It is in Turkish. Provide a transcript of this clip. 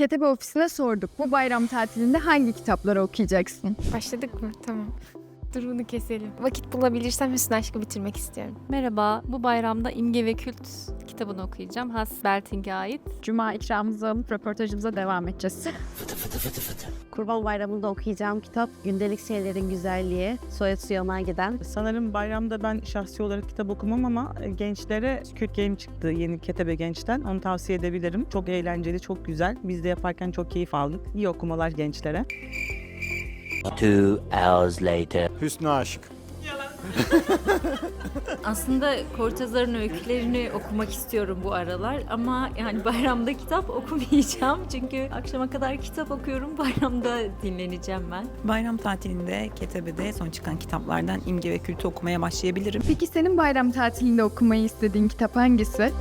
Ketebe ofisine sorduk. Bu bayram tatilinde hangi kitapları okuyacaksın? Başladık mı? Tamam. Dur bunu keselim. Vakit bulabilirsem Hüsnü Aşk'ı bitirmek istiyorum. Merhaba, bu bayramda İmge ve Kült kitabını okuyacağım. Has Belting'e ait. Cuma ikramımızı alıp röportajımıza devam edeceğiz. Kurban Bayramı'nda okuyacağım kitap Gündelik Şeylerin Güzelliği, Soyut Suyama giden. Sanırım bayramda ben şahsi olarak kitap okumam ama gençlere Squid Game çıktı yeni Ketebe Genç'ten. Onu tavsiye edebilirim. Çok eğlenceli, çok güzel. Biz de yaparken çok keyif aldık. İyi okumalar gençlere. Two hours later. Hüsnü Aşık. Aslında Cortázar'ın öykülerini okumak istiyorum bu aralar ama yani bayramda kitap okumayacağım çünkü akşama kadar kitap okuyorum bayramda dinleneceğim ben. Bayram tatilinde Ketebe'de son çıkan kitaplardan İmge ve Kültü okumaya başlayabilirim. Peki senin bayram tatilinde okumayı istediğin kitap hangisi?